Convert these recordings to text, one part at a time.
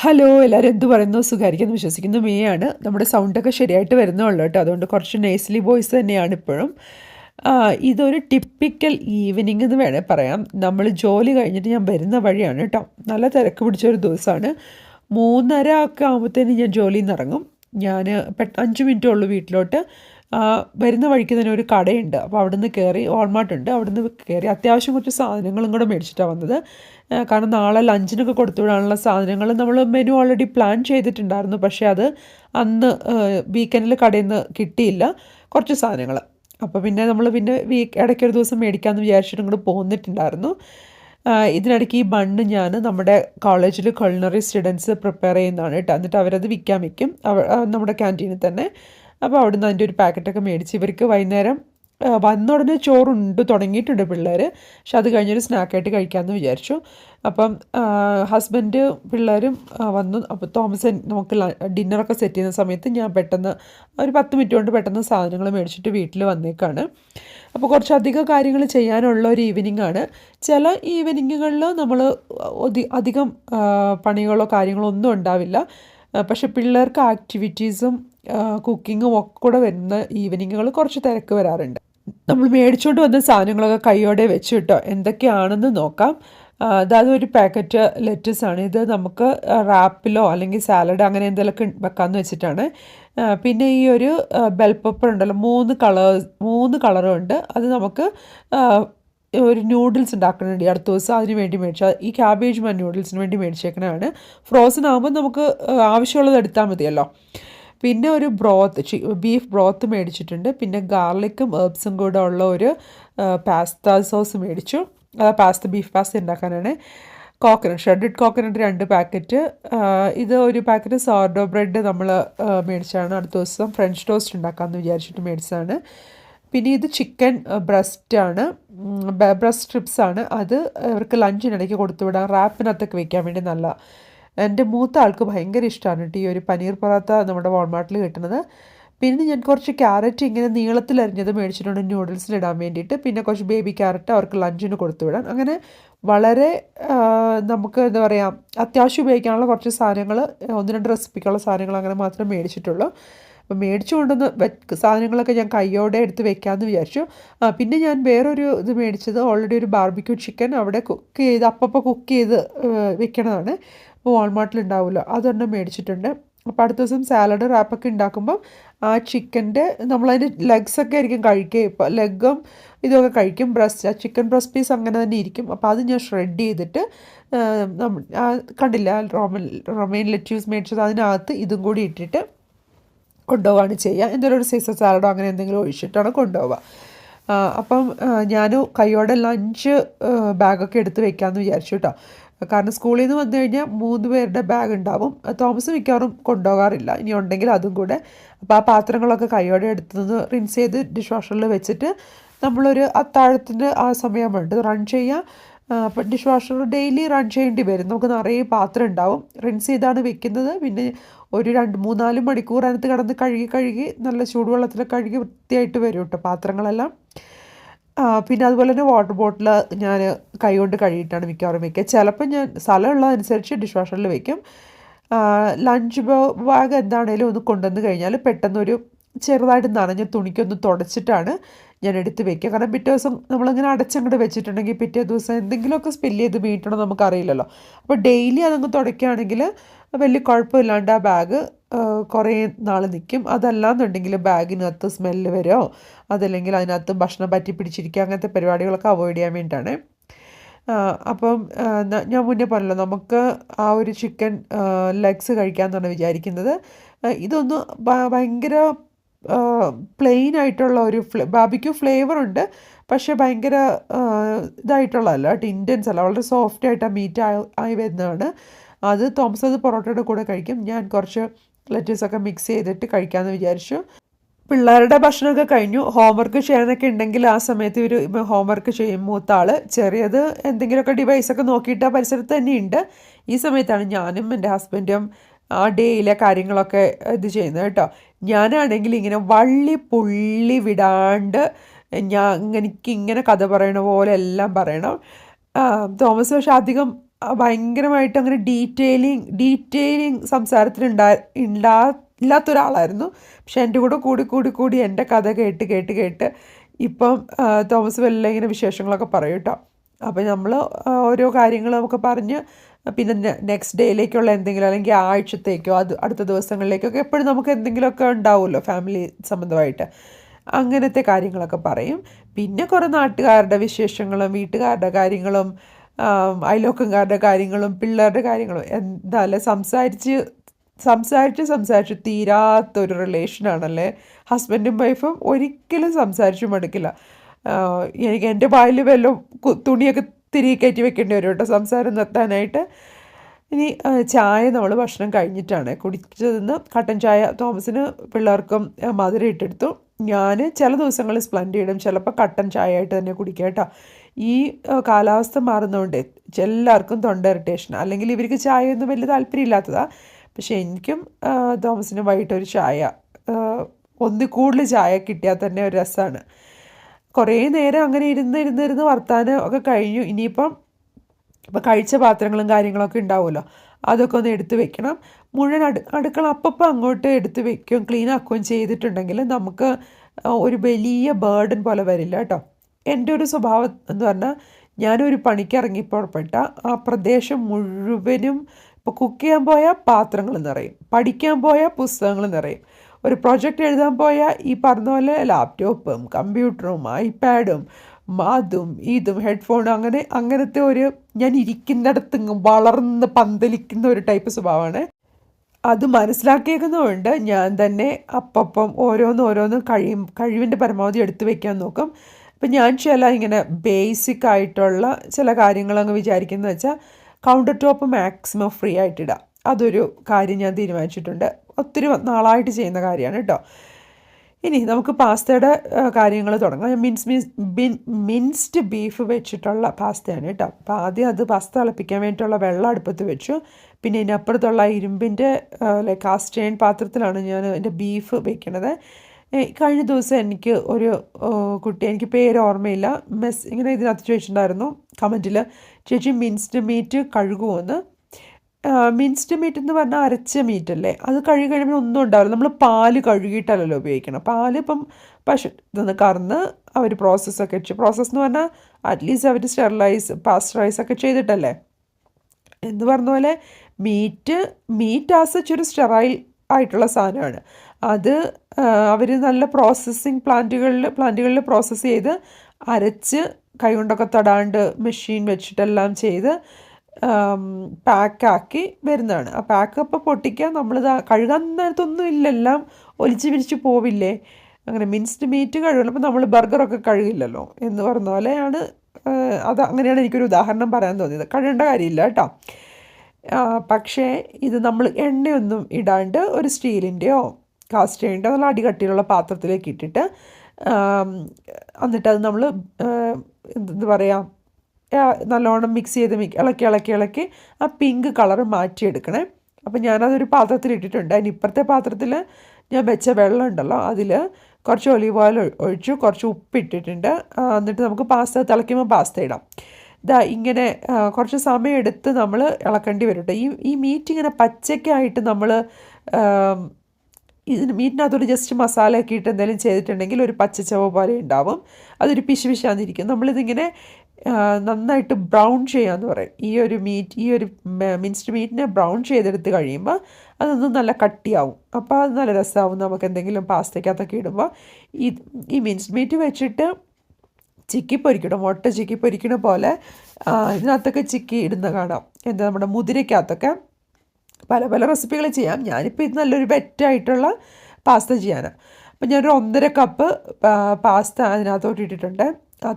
Hello എല്ലാവരും എന്ത് പറയുന്നു? സുഖമായിരിക്കുന്നു വിശ്വസിക്കുന്നു. മേയാണ് നമ്മുടെ സൗണ്ടൊക്കെ ശരിയായിട്ട് വരുന്നുള്ളൂ കേട്ടോ. അതുകൊണ്ട് കുറച്ച് നേസ്ലി വോയിസ് തന്നെയാണ് ഇപ്പോഴും. ഇതൊരു ടിപ്പിക്കൽ ഈവനിങ് എന്ന് വേണേൽ പറയാം. നമ്മൾ ജോലി കഴിഞ്ഞിട്ട് ഞാൻ വരുന്ന വഴിയാണ് കേട്ടോ. നല്ല തിരക്ക് പിടിച്ചൊരു ദിവസമാണ്. മൂന്നര ഒക്കെ ആകുമ്പോഴത്തേന് ഞാൻ ജോലിയിൽ നിന്ന് ഇറങ്ങും. ഞാൻ പെട്ട അഞ്ച് മിനിറ്റേ ഉള്ളൂ വീട്ടിലോട്ട്. വരുന്ന വഴിക്ക് തന്നെ ഒരു കടയുണ്ട്. അപ്പോൾ അവിടുന്ന് കയറി ഓൾമാർട്ട് ഉണ്ട്. അവിടുന്ന് കയറി അത്യാവശ്യം കുറച്ച് സാധനങ്ങളും കൂടെ മേടിച്ചിട്ടാണ് വന്നത്. കാരണം നാളെ ലഞ്ചിനൊക്കെ കൊടുത്തു വിടാനുള്ള സാധനങ്ങൾ നമ്മൾ മെനു ഓൾറെഡി പ്ലാൻ ചെയ്തിട്ടുണ്ടായിരുന്നു. പക്ഷേ അത് അന്ന് വീക്കെൻഡിൽ കടയിൽ നിന്ന് കിട്ടിയില്ല. കുറച്ച് സാധനങ്ങൾ അപ്പോൾ പിന്നെ നമ്മൾ പിന്നെ വീക്ക് ഇടയ്ക്കൊരു ദിവസം മേടിക്കാമെന്ന് വിചാരിച്ചിട്ടും കൂടെ പോന്നിട്ടുണ്ടായിരുന്നു. ഇതിനിടയ്ക്ക് ഈ ബണ്ണ് ഞാൻ നമ്മുടെ കോളേജിൽ കൊളിനറി സ്റ്റുഡൻസ് പ്രിപ്പയർ ചെയ്യുന്നതാണ്. കേട്ടോ എന്നിട്ട് അവരത് വിൽക്കാൻ വയ്ക്കും നമ്മുടെ ക്യാന്റീനിൽ തന്നെ. അപ്പോൾ അവിടുന്ന് അതിന്റെ ഒരു പാക്കറ്റൊക്കെ മേടിച്ച് ഇവർക്ക് വൈകുന്നേരം വന്ന ഉടനെ ചോറുണ്ട് തുടങ്ങിയിട്ടുണ്ട് പിള്ളേർ. പക്ഷെ അത് കഴിഞ്ഞൊരു സ്നാക്കായിട്ട് കഴിക്കാമെന്ന് വിചാരിച്ചു. അപ്പം ഹസ്ബൻഡ് പിള്ളേരും വന്നു. അപ്പോൾ തോമസ് നമുക്ക് ഡിന്നറൊക്കെ സെറ്റ് ചെയ്യുന്ന സമയത്ത് ഞാൻ പെട്ടെന്ന് ഒരു പത്ത് മിനിറ്റ് കൊണ്ട് പെട്ടെന്ന് സാധനങ്ങൾ മേടിച്ചിട്ട് വീട്ടിൽ വന്നേക്കാണ്. അപ്പോൾ കുറച്ചധികം കാര്യങ്ങൾ ചെയ്യാനുള്ള ഒരു ഈവനിങ് ആണ്. ചില ഈവനിങ്ങുകളിൽ നമ്മൾ അധികം പണികളോ കാര്യങ്ങളോ ഒന്നും ഉണ്ടാവില്ല. പക്ഷെ പിള്ളേർക്ക് ആക്ടിവിറ്റീസും കുക്കിങ്ങും ഒക്കെ കൂടെ വരുന്ന ഈവനിങ്ങുകൾ കുറച്ച് തിരക്ക് വരാറുണ്ട്. നമ്മൾ മേടിച്ചുകൊണ്ട് വന്ന സാധനങ്ങളൊക്കെ കൈയോടെ വെച്ചിട്ടോ എന്തൊക്കെയാണെന്ന് നോക്കാം. അതായത് ഒരു പാക്കറ്റ് ലെറ്റസ് ആണ്. ഇത് നമുക്ക് റാപ്പിലോ അല്ലെങ്കിൽ സാലഡ് അങ്ങനെ എന്തെങ്കിലുമൊക്കെ വെക്കാമെന്ന് വെച്ചിട്ടാണ്. പിന്നെ ഈ ഒരു ബെൽ പെപ്പർ ഉണ്ടല്ലോ മൂന്ന് കളേഴ്സ് മൂന്ന് കളറും ഉണ്ട്. അത് നമുക്ക് ഒരു നൂഡിൽസ് ഉണ്ടാക്കാൻ വേണ്ടി അടുത്ത ദിവസം അതിന് വേണ്ടി മേടിച്ച ഈ ക്യാബേജ് മൻ നൂഡിൽസിന് വേണ്ടി മേടിച്ചേക്കണതാണ്. ഫ്രോസൺ ആകുമ്പോൾ നമുക്ക് ആവശ്യമുള്ളത് എടുത്താൽ മതിയല്ലോ. പിന്നെ ഒരു ബ്രോത്ത് ബീഫ് ബ്രോത്ത് മേടിച്ചിട്ടുണ്ട്. പിന്നെ ഗാർലിക്കും ഹെർബ്സും കൂടെ ഉള്ള ഒരു പാസ്ത സോസ് മേടിച്ചു. പാസ്ത ബീഫ് പാസ്ത ഉണ്ടാക്കാനാണ്. കോക്കനട്ട് ഷെഡഡ് കോക്കനട്ട് രണ്ട് പാക്കറ്റ് ഇത് ഒരു പാക്കറ്റ് സോർഡോ ബ്രെഡ് നമ്മൾ മേടിച്ചാണ്. അടുത്ത ദിവസം ഫ്രഞ്ച് ടോസ്റ്റ് ഉണ്ടാക്കാമെന്ന് വിചാരിച്ചിട്ട് മേടിച്ചതാണ്. പിന്നെ ഇത് ചിക്കൻ ബ്രസ്റ്റാണ് ബ്രസ്റ്റ് സ്ട്രിപ്സ് ആണ്. അത് അവർക്ക് ലഞ്ചിനിടയ്ക്ക് കൊടുത്തു വിടാം. റാപ്പിനകത്തൊക്കെ വെക്കാൻ വേണ്ടി നല്ല എന്റെ മൂത്ത ആൾക്ക് ഭയങ്കര ഇഷ്ടമാണ് കേട്ടോ ഈ ഒരു പനീർ പൊറാത്ത നമ്മുടെ വാൾമാർട്ടിൽ കിട്ടുന്നത്. പിന്നെ ഞാൻ കുറച്ച് ക്യാരറ്റ് ഇങ്ങനെ നീളത്തിൽ അരിഞ്ഞത് മേടിച്ചിട്ടുണ്ട് നൂഡിൽസിലിടാൻ വേണ്ടിയിട്ട്. പിന്നെ കുറച്ച് ബേബി ക്യാരറ്റ് അവർക്ക് ലഞ്ചിന് കൊടുത്തു വിടാൻ. അങ്ങനെ വളരെ നമുക്ക് എന്താ പറയുക അത്യാവശ്യം ഉപയോഗിക്കാനുള്ള കുറച്ച് സാധനങ്ങൾ ഒന്ന് രണ്ട് റെസിപ്പിക്കുള്ള സാധനങ്ങൾ അങ്ങനെ മാത്രമേ മേടിച്ചിട്ടുള്ളൂ. അപ്പോൾ മേടിച്ചു കൊണ്ടുവന്ന് സാധനങ്ങളൊക്കെ ഞാൻ കയ്യോടെ എടുത്ത് വെക്കാമെന്ന് വിചാരിച്ചു. ആ, പിന്നെ ഞാൻ വേറൊരു ഇത് മേടിച്ചത് ഓൾറെഡി ഒരു ബാർബിക്യൂ ചിക്കൻ അവിടെ കുക്ക് ചെയ്ത് അപ്പപ്പോൾ കുക്ക് ചെയ്ത് വെക്കണതാണ്. വാൾമാർട്ടിൽ ഉണ്ടാവില്ല അതൊരെണ്ണം മേടിച്ചിട്ടുണ്ട്. അപ്പോൾ അടുത്ത ദിവസം സാലഡ് റാപ്പൊക്കെ ഉണ്ടാക്കുമ്പോൾ ആ ചിക്കന്റെ നമ്മളതിന്റെ ലെഗ്സൊക്കെ ആയിരിക്കും കഴിക്കുക. ഇപ്പോൾ ലെഗും ഇതൊക്കെ കഴിക്കും. ബ്രസ്റ്റ് ആ ചിക്കൻ ബ്രസ്റ്റ് പീസ് അങ്ങനെ തന്നെ ഇരിക്കും. അപ്പോൾ അത് ഞാൻ ഷ്രെഡ് ചെയ്തിട്ട് കണ്ടില്ല റോമൻ റൊമൈൻ ലെറ്റ്യൂസ് മേടിച്ചത് അതിനകത്ത് ഇതും കൂടി ഇട്ടിട്ട് കൊണ്ടുപോവാണ് ചെയ്യുക. എന്തെങ്കിലും ഒരു സീസൺ സാലഡോ അങ്ങനെ എന്തെങ്കിലും ഒഴിച്ചിട്ടാണ് കൊണ്ടുപോവുക. അപ്പം ഞാൻ കൈയോടെ ലഞ്ച് ബാഗൊക്കെ എടുത്ത് വെക്കാമെന്ന് വിചാരിച്ചു കേട്ടോ കാരണം സ്കൂളിൽ നിന്ന് വന്നു കഴിഞ്ഞാൽ മൂന്ന് പേരുടെ ബാഗ് ഉണ്ടാവും. തോമസ് മിക്കവാറും കൊണ്ടുപോകാറില്ല. ഇനി ഉണ്ടെങ്കിൽ അതും കൂടെ. അപ്പോൾ ആ പാത്രങ്ങളൊക്കെ കൈയോടെ എടുത്തുനിന്ന് റിൻസ് ചെയ്ത് ഡിഷ് വാഷറിൽ വെച്ചിട്ട് നമ്മളൊരു അത്താഴത്തിന്റെ ആ സമയമുണ്ട്. റൺ ചെയ്യുക അപ്പോൾ ഡിഷ് വാഷർ ഡെയിലി റൺ ചെയ്യേണ്ടി വരും. നമുക്ക് നിറയെ പാത്രം ഉണ്ടാവും. റിൻസ് ചെയ്താണ് വെക്കുന്നത്. പിന്നെ ഒരു രണ്ട് മൂന്നാൽ മണിക്കൂർ അതിനകത്ത് കിടന്ന് കഴുകി കഴുകി നല്ല ചൂടുവെള്ളത്തിൽ കഴുകി വൃത്തിയായിട്ട് വരും കേട്ടോ പാത്രങ്ങളെല്ലാം. പിന്നെ അതുപോലെ തന്നെ വാട്ടർ ബോട്ടിൽ ഞാൻ കൈകൊണ്ട് കഴുകിയിട്ടാണ് മിക്കവാറും വയ്ക്കുക ചിലപ്പോൾ ഞാൻ സ്ഥലമുള്ളതനുസരിച്ച് ഡിഷ് വാഷറിൽ വയ്ക്കും ലഞ്ച് ബാഗ് എന്താണേലും ഒന്ന് കൊണ്ടുവന്ന് കഴിഞ്ഞാൽ പെട്ടെന്നൊരു ചെറുതായിട്ട് നനഞ്ഞ തുണിക്കൊന്ന് തുടച്ചിട്ടാണ് ഞാൻ എടുത്ത് വയ്ക്കുക കാരണം പിറ്റേ ദിവസം നമ്മളിങ്ങനെ അടച്ചങ്ങോട്ട് വെച്ചിട്ടുണ്ടെങ്കിൽ പിറ്റേ ദിവസം എന്തെങ്കിലുമൊക്കെ സ്പെല്ല് ചെയ്ത് വീട്ടണം നമുക്കറിയില്ലല്ലോ. അപ്പോൾ ഡെയിലി അതങ്ങ് തുടയ്ക്കുകയാണെങ്കിൽ വലിയ കുഴപ്പമില്ലാണ്ട് ആ ബാഗ് കുറേ നാൾ നിൽക്കും അതല്ലാന്നുണ്ടെങ്കിൽ ബാഗിനകത്ത് സ്മെല്ല് വരുമോ അതല്ലെങ്കിൽ അതിനകത്ത് ഭക്ഷണം പറ്റി പിടിച്ചിരിക്കുക അങ്ങനത്തെ പരിപാടികളൊക്കെ അവോയ്ഡ് ചെയ്യാൻ വേണ്ടിയിട്ടാണ്. അപ്പം ഞാൻ മുന്നേ പറഞ്ഞല്ലോ നമുക്ക് ആ ഒരു ചിക്കൻ ലെഗ്സ് കഴിക്കാമെന്നാണ് വിചാരിക്കുന്നത്. ഇതൊന്ന് ഭയങ്കര പ്ലെയിൻ ആയിട്ടുള്ള ഒരു ഫ്ലേ ബാബിക്യൂ ഫ്ലേവർ ഉണ്ട്. പക്ഷേ ഭയങ്കര ഇതായിട്ടുള്ളതല്ല കേട്ടോ ഇന്റൻസ് അല്ല. വളരെ സോഫ്റ്റ് ആയിട്ട് ആ മീറ്റ് ആയി ആയി വരുന്നതാണ്. അത് തോമസ് അത് പൊറോട്ടയുടെ കൂടെ കഴിക്കും. ഞാൻ കുറച്ച് ലെറ്റസൊക്കെ മിക്സ് ചെയ്തിട്ട് കഴിക്കാമെന്ന് വിചാരിച്ചു. പിള്ളേരുടെ ഭക്ഷണമൊക്കെ കഴിഞ്ഞു. ഹോംവർക്ക് ചെയ്യാനൊക്കെ ഉണ്ടെങ്കിൽ ആ സമയത്ത് ഇവർ ഹോംവർക്ക് ചെയ്യും മൂത്ത ആൾ ചെറിയത് എന്തെങ്കിലുമൊക്കെ ഡിവൈസൊക്കെ നോക്കിയിട്ട് ആ പരിസരത്ത് തന്നെയുണ്ട്. ഈ സമയത്താണ് ഞാനും എന്റെ ഹസ്ബൻഡും ആ ഡേയിലെ കാര്യങ്ങളൊക്കെ ഇത് ചെയ്യുന്നത് കേട്ടോ. ഞാനാണെങ്കിൽ ഇങ്ങനെ വള്ളി പുള്ളി വിടാണ്ട് ഞാൻ എനിക്ക് ഇങ്ങനെ കഥ പറയണ പോലെ എല്ലാം പറയണം. തോമസ് പക്ഷെ അധികം ഭയങ്കരമായിട്ട് അങ്ങനെ ഡീറ്റെയിലിങ് ഡീറ്റെയിലിങ് സംസാരത്തിൽ ഉണ്ടാ ഉണ്ടാ ഇല്ലാത്ത ഒരാളായിരുന്നു പക്ഷെ എന്റെ കൂടെ കൂടി കൂടി കൂടി എന്റെ കഥ കേട്ട് കേട്ട് കേട്ട് ഇപ്പം തോമസ് വെല്ല ഇങ്ങനെ വിശേഷങ്ങളൊക്കെ പറയും കേട്ടോ. അപ്പോൾ നമ്മൾ ഓരോ കാര്യങ്ങൾ നമുക്ക് പറഞ്ഞ് പിന്നെ നെക്സ്റ്റ് ഡേയിലേക്കുള്ള എന്തെങ്കിലും അല്ലെങ്കിൽ ആഴ്ചത്തേക്കോ അത് അടുത്ത ദിവസങ്ങളിലേക്കൊക്കെ എപ്പോഴും നമുക്ക് എന്തെങ്കിലുമൊക്കെ ഉണ്ടാവുമല്ലോ ഫാമിലി സംബന്ധമായിട്ട്. അങ്ങനത്തെ കാര്യങ്ങളൊക്കെ പറയും. പിന്നെ കുറേ നാട്ടുകാരുടെ വിശേഷങ്ങളും വീട്ടുകാരുടെ കാര്യങ്ങളും അയലോക്കംകാരുടെ കാര്യങ്ങളും പിള്ളേരുടെ കാര്യങ്ങളും എന്തായാലും സംസാരിച്ച് സംസാരിച്ച് സംസാരിച്ച് തീരാത്തൊരു റിലേഷനാണല്ലേ ഹസ്ബൻഡും വൈഫും ഒരിക്കലും സംസാരിച്ചു മടുക്കില്ല. എനിക്ക് എന്റെ വായിൽ വല്ലതും തുണിയൊക്കെ തിരികെ കയറ്റി വെക്കേണ്ടി വരും കേട്ടോ സംസാരം നിർത്താനായിട്ട്. ഇനി ചായ നമ്മൾ ഭക്ഷണം കഴിഞ്ഞിട്ടാണ്. കുടിച്ചതെന്ന് കട്ടൻ ചായ തോമസിന് പിള്ളേർക്കും മധുര ഇട്ടെടുത്തു. ഞാൻ ചില ദിവസങ്ങളിൽ സ്പ്ലൻഡ് ചിലപ്പോൾ കട്ടൻ ചായ ആയിട്ട് തന്നെ കുടിക്കാം കേട്ടോ. ഈ കാലാവസ്ഥ മാറുന്നതുകൊണ്ട് എല്ലാവർക്കും തൊണ്ട ഇറിറ്റേഷൻ അല്ലെങ്കിൽ ഇവർക്ക് ചായയൊന്നും വലിയ താല്പര്യമില്ലാത്തതാണ് പക്ഷേ എനിക്കും തോമസിനും വൈകിട്ടൊരു ചായ ഒന്ന് കൂടുതൽ ചായ കിട്ടിയാൽ തന്നെ ഒരു രസമാണ് കുറേ നേരം അങ്ങനെ ഇരുന്ന് ഇരുന്ന് ഇരുന്ന് വർത്താനം ഒക്കെ കഴിഞ്ഞു. ഇനിയിപ്പം ഇപ്പം കഴിച്ച പാത്രങ്ങളും കാര്യങ്ങളൊക്കെ ഉണ്ടാവുമല്ലോ. അതൊക്കെ ഒന്ന് എടുത്തു വെക്കണം. മുഴുവൻ അടു അടുക്കള അപ്പപ്പം അങ്ങോട്ട് എടുത്തു വെക്കുകയും ക്ലീൻ ആക്കുകയും ചെയ്തിട്ടുണ്ടെങ്കിൽ നമുക്ക് ഒരു വലിയ ബേർഡൻ പോലെ വരില്ല കേട്ടോ. എന്റെ ഒരു സ്വഭാവം എന്ന് പറഞ്ഞാൽ ഞാനൊരു പണിക്ക് ഇറങ്ങി പുറപ്പെട്ട ആ പ്രദേശം മുഴുവനും ഇപ്പോൾ കുക്ക് ചെയ്യാൻ പോയാൽ പാത്രങ്ങൾ നിറയും പഠിക്കാൻ പോയാൽ പുസ്തകങ്ങൾ നിറയും ഒരു പ്രൊജക്റ്റ് എഴുതാൻ പോയാൽ ഈ പറഞ്ഞ പോലെ ലാപ്ടോപ്പും കമ്പ്യൂട്ടറും ഐപാഡും അതും ഇതും ഹെഡ്ഫോണും അങ്ങനെ അങ്ങനത്തെ ഒരു ഞാൻ ഇരിക്കുന്നിടത്ത് വളർന്ന് പന്തലിക്കുന്ന ഒരു ടൈപ്പ് സ്വഭാവമാണ്. അത് മനസ്സിലാക്കിയേക്കുന്നതുകൊണ്ട് ഞാൻ തന്നെ അപ്പം ഓരോന്ന് ഓരോന്ന് കഴിയും കഴിവിന്റെ പരമാവധി എടുത്തു വയ്ക്കാൻ നോക്കും. അപ്പം ഞാൻ ചില ഇങ്ങനെ ബേസിക് ആയിട്ടുള്ള ചില കാര്യങ്ങളങ്ങ് വിചാരിക്കുന്നത് വെച്ചാൽ കൗണ്ടർ ടോപ്പ് മാക്സിമം ഫ്രീ ആയിട്ടിടാം അതൊരു കാര്യം ഞാൻ തീരുമാനിച്ചിട്ടുണ്ട്. ഒത്തിരി നാളായിട്ട് ചെയ്യുന്ന കാര്യമാണ് കേട്ടോ. ഇനി നമുക്ക് പാസ്തയുടെ കാര്യങ്ങൾ തുടങ്ങാം. Mince means bin minced beef വെച്ചിട്ടുള്ള പാസ്തയാണ് കേട്ടോ. അപ്പോൾ ആദ്യം അത് പാസ്ത തിളപ്പിക്കാൻ വേണ്ടിയിട്ടുള്ള വെള്ളം അടുപ്പത്ത് വെച്ചു. പിന്നെ ഇതിനപ്പുറത്തുള്ള ഇരുമ്പിന്റെ ലൈക്ക് കാസ്റ്റേൺ പാത്രത്തിലാണ് ഞാൻ എന്റെ ബീഫ് വെക്കണത്. കഴിഞ്ഞ ദിവസം എനിക്ക് ഒരു കുട്ടി എനിക്ക് പേര് ഓർമ്മയില്ല. മെസ് ഇങ്ങനെ ഇതിനകത്ത് ചോദിച്ചിട്ടുണ്ടായിരുന്നു കമന്റിൽ ചേച്ചി മിൻസ്ഡ് മീറ്റ് കഴുകുമെന്ന് മിൻസ്ഡ് മീറ്റ് എന്ന് പറഞ്ഞാൽ അരച്ച മീറ്റ് അല്ലേ? അത് കഴുകി കഴിയുമ്പോൾ ഒന്നും ഉണ്ടാവില്ല. നമ്മൾ പാൽ കഴുകിയിട്ടല്ലല്ലോ ഉപയോഗിക്കണം. പാൽ ഇപ്പം പശു ഇതൊന്ന് കറന്ന് അവർ പ്രോസസ്സൊക്കെ വെച്ച് പ്രോസസ്സ് എന്ന് പറഞ്ഞാൽ അറ്റ്ലീസ്റ്റ് അവർ സ്റ്റെറിലൈസ് പാസ്റ്ററൈസ് ഒക്കെ ചെയ്തിട്ടല്ലേ? എന്ന് പറഞ്ഞ പോലെ മീറ്റ് മീറ്റ് ആസ് ഒരു സ്റ്റെറൈൽ ആയിട്ടുള്ള സാധനമാണ്. അത് അവർ നല്ല പ്രോസസ്സിങ് പ്ലാന്റുകളിൽ പ്ലാന്റുകളിൽ പ്രോസസ്സ് ചെയ്ത് അരച്ച് കൈകൊണ്ടൊക്കെ തൊടാണ്ട് മെഷീൻ വെച്ചിട്ടെല്ലാം ചെയ്ത് പാക്കാക്കി വരുന്നതാണ്. ആ പാക്ക് അപ്പോൾ പൊട്ടിക്കാൻ നമ്മളിത് കഴുകാൻ നേരത്തൊന്നും ഇല്ല എല്ലാം ഒലിച്ച് പിരിച്ച് പോവില്ലേ? അങ്ങനെ മിൻസ്ഡ് മീറ്റ് കഴുകണം അപ്പോൾ നമ്മൾ ബർഗറൊക്കെ കഴുകില്ലല്ലോ എന്ന് പറഞ്ഞ പോലെയാണ് അത് അങ്ങനെയാണ് എനിക്കൊരു ഉദാഹരണം പറയാൻ തോന്നിയത്. കഴുകേണ്ട കാര്യമില്ല കേട്ടോ. പക്ഷേ ഇത് നമ്മൾ എണ്ണയൊന്നും ഇടാണ്ട് ഒരു സ്റ്റീലിന്റെയോ കാസ്റ്റേണിന്റെ നല്ല അടികട്ടിയിലുള്ള പാത്രത്തിലേക്ക് ഇട്ടിട്ട് എന്നിട്ട് അത് നമ്മൾ എന്താ പറയുക നല്ലോണം മിക്സ് ചെയ്ത് മിക് ഇളക്കി ഇളക്കി ഇളക്കി ആ പിങ്ക് കളർ മാറ്റിയെടുക്കണേ. അപ്പോൾ ഞാനതൊരു പാത്രത്തിൽ ഇട്ടിട്ടുണ്ട്. അതിന് ഇപ്പുറത്തെ പാത്രത്തിൽ ഞാൻ വെച്ച വെള്ളം ഉണ്ടല്ലോ അതിൽ കുറച്ച് ഒലിവ് ഓയിൽ ഒഴിച്ചു കുറച്ച് ഉപ്പിട്ടിട്ടുണ്ട് എന്നിട്ട് നമുക്ക് പാസ്ത തിളയ്ക്കുമ്പോൾ പാസ്ത ഇടാം. ഇതാ ഇങ്ങനെ കുറച്ച് സമയം എടുത്ത് നമ്മൾ ഇളക്കേണ്ടി വരും കേട്ടോ ഈ ഈ മീറ്റ് ഇങ്ങനെ പച്ചയ്ക്കായിട്ട് നമ്മൾ ഇതിന് മീറ്റിനകത്തോട് ജസ്റ്റ് മസാല ഒക്കെ ഇട്ട് എന്തെങ്കിലും ചെയ്തിട്ടുണ്ടെങ്കിൽ ഒരു പച്ചച്ചവ പോലെ ഉണ്ടാവും. അതൊരു പിശു പിശാന്നിരിക്കും നമ്മളിതിങ്ങനെ നന്നായിട്ട് ബ്രൗൺ ചെയ്യാമെന്ന് പറയും. ഈ ഒരു മീറ്റ് ഈ ഒരു മിൻസ്ഡ് മീറ്റിനെ ബ്രൗൺ ചെയ്തെടുത്ത് കഴിയുമ്പോൾ അതൊന്നും നല്ല കട്ടിയാവും. അപ്പോൾ അത് നല്ല രസമാവും നമുക്ക് എന്തെങ്കിലും പാസ്തയ്ക്കകത്തൊക്കെ ഇടുമ്പോൾ ഈ ഈ മിൻസ്ഡ് മീറ്റ് വെച്ചിട്ട് ചിക്കി പൊരിക്കണം. മുട്ട ചിക്കി പൊരിക്കണ പോലെ ഇതിനകത്തൊക്കെ ചിക്കി ഇടുന്ന കാണാം. എന്താ നമ്മുടെ മുതിരയ്ക്കകത്തൊക്കെ പല പല റെസിപ്പികൾ ചെയ്യാം. ഞാനിപ്പോൾ ഇത് നല്ലൊരു ബെറ്റായിട്ടുള്ള പാസ്ത ചെയ്യാനാണ് അപ്പം ഞാനൊരു ഒന്നര കപ്പ് പാസ്ത അതിനകത്തോട്ട് ഇട്ടിട്ടുണ്ട്.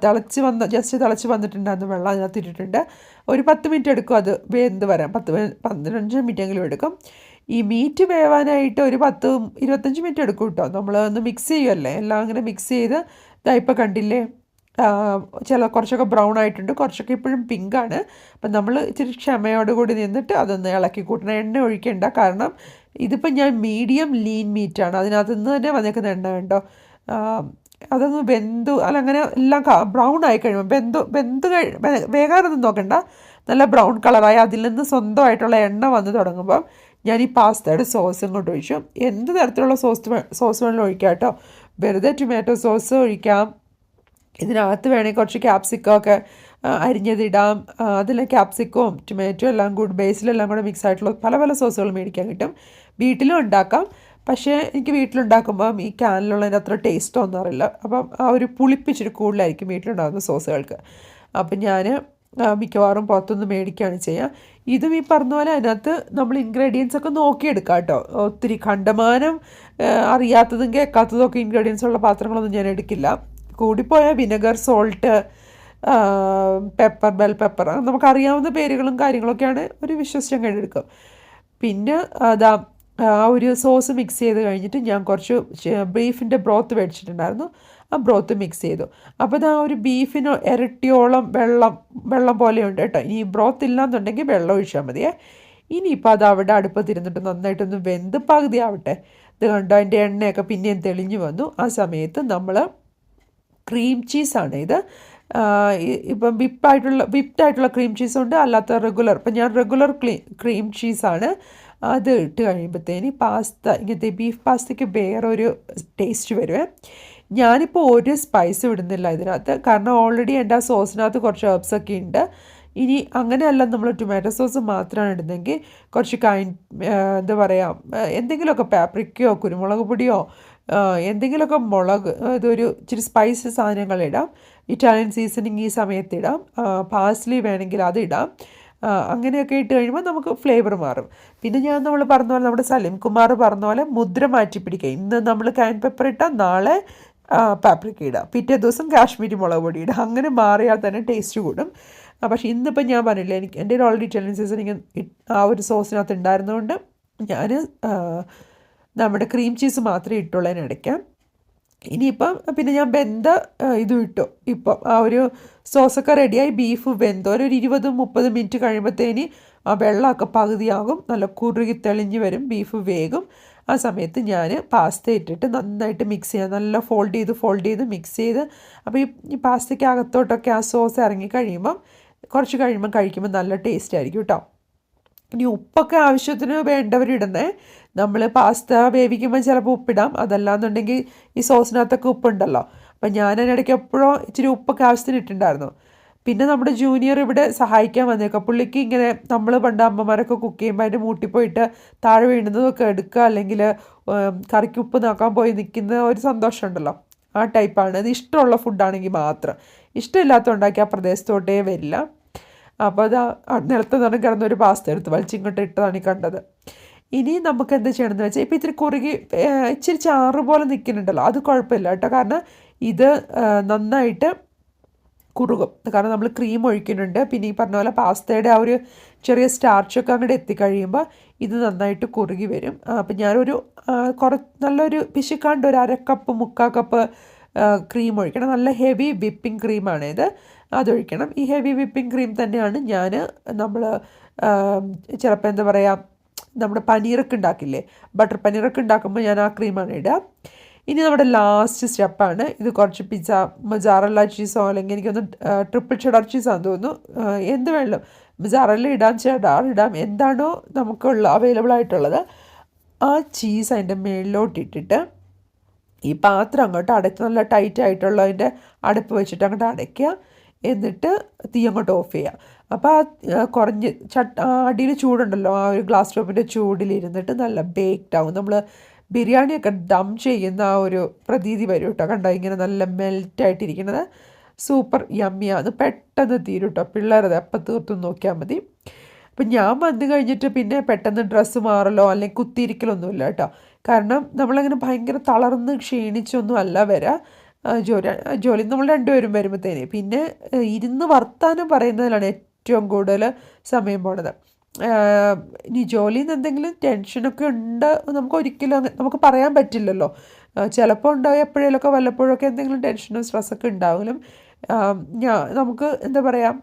തിളച്ച് വന്ന് ജസ്റ്റ് തിളച്ച് വന്നിട്ടുണ്ടായിരുന്നു വെള്ളം അതിനകത്ത് ഇട്ടിട്ടുണ്ട്. ഒരു പത്ത് മിനിറ്റ് എടുക്കും അത് വെന്ത് വരാൻ. പത്ത് പന്ത്രണ്ട് മിനിറ്റെങ്കിലും എടുക്കും. ഈ മീറ്റ് വേവാനായിട്ട് ഒരു പത്ത് ഇരുപത്തഞ്ച് മിനിറ്റ് എടുക്കും കേട്ടോ നമ്മൾ ഒന്ന് മിക്സ് ചെയ്യുമല്ലേ എല്ലാം അങ്ങനെ മിക്സ് ചെയ്ത് ഇതായിപ്പോൾ കണ്ടില്ലേ? ചില കുറച്ചൊക്കെ ബ്രൗൺ ആയിട്ടുണ്ട് കുറച്ചൊക്കെ ഇപ്പോഴും പിങ്കാണ് അപ്പം നമ്മൾ ഇച്ചിരി ക്ഷമയോടുകൂടി നിന്നിട്ട് അതൊന്ന് ഇളക്കി കൂട്ടണം. എണ്ണ ഒഴിക്കേണ്ട. കാരണം ഇതിപ്പോൾ ഞാൻ മീഡിയം ലീൻ മീറ്റാണ് അതിനകത്ത് നിന്ന് തന്നെ വന്നേക്കുന്ന എണ്ണ വേണ്ടോ അതൊന്ന് വെന്തു അല്ല അങ്ങനെ എല്ലാം ബ്രൗൺ ആയി കഴിയുമ്പോൾ വെന്തു വെന്ത് കഴി വേകാനൊന്നും നോക്കണ്ട. നല്ല ബ്രൗൺ കളറായി അതിൽ നിന്ന് സ്വന്തമായിട്ടുള്ള എണ്ണ വന്ന് തുടങ്ങുമ്പം ഞാൻ ഈ പാസ്തയുടെ സോസ് ഇങ്ങോട്ട് ഒഴിച്ചു. എന്ത് തരത്തിലുള്ള സോസ് സോസ് വേണമെങ്കിലും ഒഴിക്കാം കേട്ടോ. വെറുതെ ടൊമാറ്റോ സോസ് ഒഴിക്കാം. ഇതിനകത്ത് വേണമെങ്കിൽ കുറച്ച് ക്യാപ്സിക്കം ഒക്കെ അരിഞ്ഞതിടാം. അതിൽ ക്യാപ്സിക്കവും ടൊമാറ്റോ എല്ലാം കൂടി ബേസിലെല്ലാം കൂടെ മിക്സ് ആയിട്ടുള്ള പല പല സോസുകൾ മേടിക്കാൻ കിട്ടും. വീട്ടിലും ഉണ്ടാക്കാം. പക്ഷേ എനിക്ക് വീട്ടിലുണ്ടാക്കുമ്പം ഈ ക്യാനിലുള്ളതിന്റെ അത്ര ടേസ്റ്റ് അറിയില്ല. അപ്പം ആ ഒരു പുളിപ്പിച്ചിട്ട് കൂടുതലായിരിക്കും വീട്ടിലുണ്ടാകുന്ന സോസുകൾക്ക് അപ്പം ഞാൻ മിക്കവാറും പുറത്തുനിന്ന് മേടിക്കുകയാണ് ചെയ്യുക. ഇതും ഈ പറഞ്ഞ പോലെ അതിനകത്ത് നമ്മൾ ഇൻഗ്രീഡിയൻസ് ഒക്കെ നോക്കിയെടുക്കാം കേട്ടോ. ഒത്തിരി കണ്ടമാനം അറിയാത്തതും കേൾക്കാത്തതും ഒക്കെ ഇൻഗ്രീഡിയൻസ് ഉള്ള പാത്രങ്ങളൊന്നും ഞാൻ എടുക്കില്ല. കൂടിപ്പോയാൽ vinegar salt pepper bell pepper നമുക്കറിയാവുന്ന പേരുകളും കാര്യങ്ങളൊക്കെയാണ് ഒരു വിശ്വസിച്ച് അങ്ങനെ പിന്നെ അതാ ആ ഒരു സോസ് മിക്സ് ചെയ്ത് കഴിഞ്ഞിട്ട് ഞാൻ കുറച്ച് ബീഫിന്റെ ബ്രോത്ത് മേടിച്ചിട്ടുണ്ടായിരുന്നു. ആ ബ്രോത്ത് മിക്സ് ചെയ്തു. അപ്പോൾ ഇത് ആ ഒരു ബീഫിന് ഇരട്ടിയോളം വെള്ളം വെള്ളം പോലെയുണ്ട് കേട്ടോ. ഇനി ബ്രോത്ത് ഇല്ലാന്നുണ്ടെങ്കിൽ വെള്ളം ഒഴിച്ചാൽ മതിയേ. ഇനിയിപ്പോൾ അത് അവിടെ അടുപ്പത്തിരുന്നിട്ട് നന്നായിട്ടൊന്ന് വെന്ത് പകുതി ആവട്ടെ ഇത് കണ്ടോ അതിന്റെ എണ്ണയൊക്കെ പിന്നെയും തെളിഞ്ഞു വന്നു. ആ സമയത്ത് നമ്മൾ ക്രീം ചീസാണ് ഇത് ഇപ്പം വിപ്പായിട്ടുള്ള വിപ്റ്റായിട്ടുള്ള ക്രീം ചീസുണ്ട് അല്ലാത്ത റെഗുലർ ഇപ്പം ഞാൻ റെഗുലർ ക്രീം ചീസാണ് അത് ഇട്ട് കഴിയുമ്പോഴത്തേന് പാസ്ത ഇങ്ങനത്തെ ബീഫ് പാസ്തയ്ക്ക് വേറൊരു ടേസ്റ്റ് വരുവേ. ഞാനിപ്പോൾ ഒരു സ്പൈസ് ഇടുന്നില്ല ഇതിനകത്ത്. കാരണം ഓൾറെഡി എന്റെ ആ സോസിനകത്ത് കുറച്ച് ഹെർബ്സൊക്കെ ഉണ്ട് ഇനി അങ്ങനെയല്ല നമ്മൾ ടൊമാറ്റോ സോസ് മാത്രമാണ് ഇടുന്നതെങ്കിൽ കുറച്ച് കൈ എന്താ പറയുക എന്തെങ്കിലുമൊക്കെ പാപ്രിക്കയോ കുരുമുളക് പൊടിയോ എന്തെങ്കിലുമൊക്കെ മുളക് ഇതൊരു ഇച്ചിരി സ്പൈസ് സാധനങ്ങൾ ഇടാം. ഇറ്റാലിയൻ സീസണിങ് ഈ സമയത്ത് ഇടാം. പാസ്ലി വേണമെങ്കിൽ അത് ഇടാം. അങ്ങനെയൊക്കെ ഇട്ട് കഴിയുമ്പോൾ നമുക്ക് ഫ്ലേവർ മാറും. പിന്നെ ഞാൻ നമ്മൾ പറഞ്ഞ പോലെ നമ്മുടെ സലിം കുമാർ പറഞ്ഞ പോലെ മുദ്ര മാറ്റി പിടിക്കുക. ഇന്ന് നമ്മൾ കാൻ പെപ്പർ ഇട്ടാൽ നാളെ പാപ്രിക്ക ഇടുക പിറ്റേ ദിവസം കാശ്മീരി മുളക് പൊടി ഇടുക അങ്ങനെ മാറിയാൽ തന്നെ ടേസ്റ്റ് കൂടും. പക്ഷേ ഇന്നിപ്പോൾ ഞാൻ പറഞ്ഞില്ല എനിക്ക് എന്റെ ഒരു ഓൾറെഡി ഇറ്റാലിയൻ സീസണിങ് ആ ഒരു സോസിനകത്ത് ഉണ്ടായിരുന്നതുകൊണ്ട് ഞാൻ നമ്മുടെ ക്രീം ചീസ് മാത്രമേ ഇട്ടുള്ളതിനിടയ്ക്ക് ഇനിയിപ്പം പിന്നെ ഞാൻ വെന്ത ഇതും ഇട്ടു. ഇപ്പം ആ ഒരു സോസൊക്കെ റെഡിയായി ബീഫ് വെന്തോ. ഒരു ഇരുപത് മുപ്പത് മിനിറ്റ് കഴിയുമ്പോഴത്തേന് ആ വെള്ളമൊക്കെ പകുതിയാകും. നല്ല കുറുകി തെളിഞ്ഞ് വരും. ബീഫ് വേഗം ആ സമയത്ത് ഞാൻ പാസ്ത ഇട്ടിട്ട് നന്നായിട്ട് മിക്സ് ചെയ്യാം. നല്ല ഫോൾഡ് ചെയ്ത് ഫോൾഡ് ചെയ്ത് മിക്സ് ചെയ്ത്. അപ്പോൾ ഈ പാസ്തയ്ക്ക് അകത്തോട്ടൊക്കെ ആ സോസ് ഇറങ്ങി കഴിയുമ്പം കുറച്ച് കഴിയുമ്പം കഴിക്കുമ്പോൾ നല്ല ടേസ്റ്റ് ആയിരിക്കും കേട്ടോ ഇനി ഉപ്പൊക്കെ ആവശ്യത്തിന് വേണ്ടവരിടുന്നേ. നമ്മൾ പാസ്ത വേവിക്കുമ്പോൾ ചിലപ്പോൾ ഉപ്പിടാം. അതല്ലാന്നുണ്ടെങ്കിൽ ഈ സോസിനകത്തൊക്കെ ഉപ്പുണ്ടല്ലോ. അപ്പം ഞാൻ അതിനിടയ്ക്ക് എപ്പോഴും ഇച്ചിരി ഉപ്പൊക്കെ ആവശ്യത്തിന് ഇട്ടിട്ടുണ്ടായിരുന്നു. പിന്നെ നമ്മുടെ ജൂനിയർ ഇവിടെ സഹായിക്കാൻ വന്നേക്കാം. പുള്ളിക്ക് ഇങ്ങനെ നമ്മൾ പണ്ട് അമ്മമാരൊക്കെ കുക്ക് ചെയ്യുമ്പോൾ അതിന്റെ മൂട്ടിപ്പോയിട്ട് താഴെ വീണുന്നതൊക്കെ എടുക്കുക അല്ലെങ്കിൽ കറിക്ക് ഉപ്പ് നോക്കാൻ പോയി നിൽക്കുന്ന ഒരു സന്തോഷമുണ്ടല്ലോ. ആ ടൈപ്പാണ് അത് ഇഷ്ടമുള്ള ഫുഡാണെങ്കിൽ മാത്രം. ഇഷ്ടമില്ലാത്ത ആ പ്രദേശത്തോട്ടേ വരില്ല. അപ്പോൾ അത് നിലത്ത് നിന്നും കിടന്നൊരു പാസ്ത എടുത്ത് വലിച്ചിങ്ങോട്ട് ഇട്ടതാണ് ഈ കണ്ടത്. ഇനി നമുക്ക് എന്ത് ചെയ്യണമെന്ന് വെച്ചാൽ ഇപ്പോൾ ഇത്തിരി കുറുകി ഇച്ചിരി ചാറ് പോലെ നിൽക്കുന്നുണ്ടല്ലോ അത് കുഴപ്പമില്ല കേട്ടോ. കാരണം ഇത് നന്നായിട്ട് കുറുകും. കാരണം നമ്മൾ ക്രീം ഒഴിക്കുന്നുണ്ട്. പിന്നെ ഈ പറഞ്ഞ പോലെ പാസ്തയുടെ ആ ഒരു ചെറിയ സ്റ്റാർച്ചൊക്കെ അങ്ങോട്ട് എത്തിക്കഴിയുമ്പോൾ ഇത് നന്നായിട്ട് കുറുകി വരും. അപ്പം ഞാനൊരു കുറ നല്ലൊരു പിശുക്കാണ്ട് ഒരു അരക്കപ്പ് കപ്പ് മുക്കാ കപ്പ് ക്രീം ഒഴിക്കണം. നല്ല ഹെവി വിപ്പിംഗ് ക്രീമാണ് ഇത്. അതൊഴിക്കണം. ഈ ഹെവി വിപ്പിംഗ് ക്രീം തന്നെയാണ് ഞാൻ നമ്മൾ ചിലപ്പോൾ എന്താ പറയുക നമ്മുടെ പനീറൊക്കെ ഉണ്ടാക്കില്ലേ? ബട്ടർ പനീറൊക്കെ ഉണ്ടാക്കുമ്പോൾ ഞാൻ ആ ക്രീമാണ് ഇടുക. ഇനി നമ്മുടെ ലാസ്റ്റ് സ്റ്റെപ്പാണ് ഇത് കുറച്ച് പിസ്സ മജാറല്ല ചീസോ അല്ലെങ്കിൽ എനിക്കൊന്ന് ട്രിപ്പിൾ ചെഡർ ചീസാന്ന് തോന്നുന്നു. എന്ത് വേണം മജാറല്ല ഇടാം ചെഡാർ ഇടാം എന്താണോ നമുക്കുള്ള അവൈലബിൾ ആയിട്ടുള്ളത്. ആ ചീസ് അതിന്റെ മേളിലോട്ട് ഇട്ടിട്ട് ഈ പാത്രം അങ്ങോട്ട് അടച്ച് നല്ല ടൈറ്റ് ആയിട്ടുള്ളതിന്റെ അടുപ്പ് വെച്ചിട്ട് അങ്ങോട്ട് അടയ്ക്കുക. എന്നിട്ട് തീ അങ്ങോട്ട് ഓഫ് ചെയ്യുക. അപ്പോൾ ആ കുറഞ്ഞ് ചട്ട അടിയിൽ ചൂടുണ്ടല്ലോ ആ ഒരു ഗ്ലാസ് ടോപ്പിന്റെ ചൂടിലിരുന്നിട്ട് നല്ല ബേക്ക്ഡ് ആവും. നമ്മൾ ബിരിയാണിയൊക്കെ ഡം ചെയ്യുന്ന ആ ഒരു പ്രതീതി വരും കേട്ടോ. കണ്ടോ? ഇങ്ങനെ നല്ല മെൽറ്റായിട്ടിരിക്കുന്നത് സൂപ്പർ യമ്മിയാണ് പെട്ടെന്ന് തീരും കേട്ടോ. പിള്ളേരത് എപ്പം തീർത്തും നോക്കിയാൽ മതി. അപ്പം ഞാൻ വന്നു കഴിഞ്ഞിട്ട് പിന്നെ പെട്ടെന്ന് ഡ്രസ്സ് മാറലോ അല്ലെങ്കിൽ കുത്തിയിരിക്കലൊന്നുമില്ല കേട്ടോ. കാരണം നമ്മളങ്ങനെ ഭയങ്കര തളർന്ന് ക്ഷീണിച്ചൊന്നും അല്ല വരാ. ജോലി ജോലി നമ്മൾ രണ്ടുപേരും വരുമ്പോഴത്തേന്. പിന്നെ ഇരുന്ന് വർത്താനം പറയുന്നതിലാണ് ഏറ്റവും കൂടുതൽ സമയം പോണത്. ഇനി ജോലിയിൽ നിന്ന് എന്തെങ്കിലും ടെൻഷനൊക്കെ ഉണ്ട് നമുക്ക് ഒരിക്കലും നമുക്ക് പറയാൻ പറ്റില്ലല്ലോ. ചിലപ്പോൾ ഉണ്ടാവും എപ്പോഴേലൊക്കെ വല്ലപ്പോഴൊക്കെ എന്തെങ്കിലും ടെൻഷനും സ്ട്രെസ്സൊക്കെ ഉണ്ടാവുമെങ്കിലും ഞാൻ നമുക്ക് എന്താ പറയുക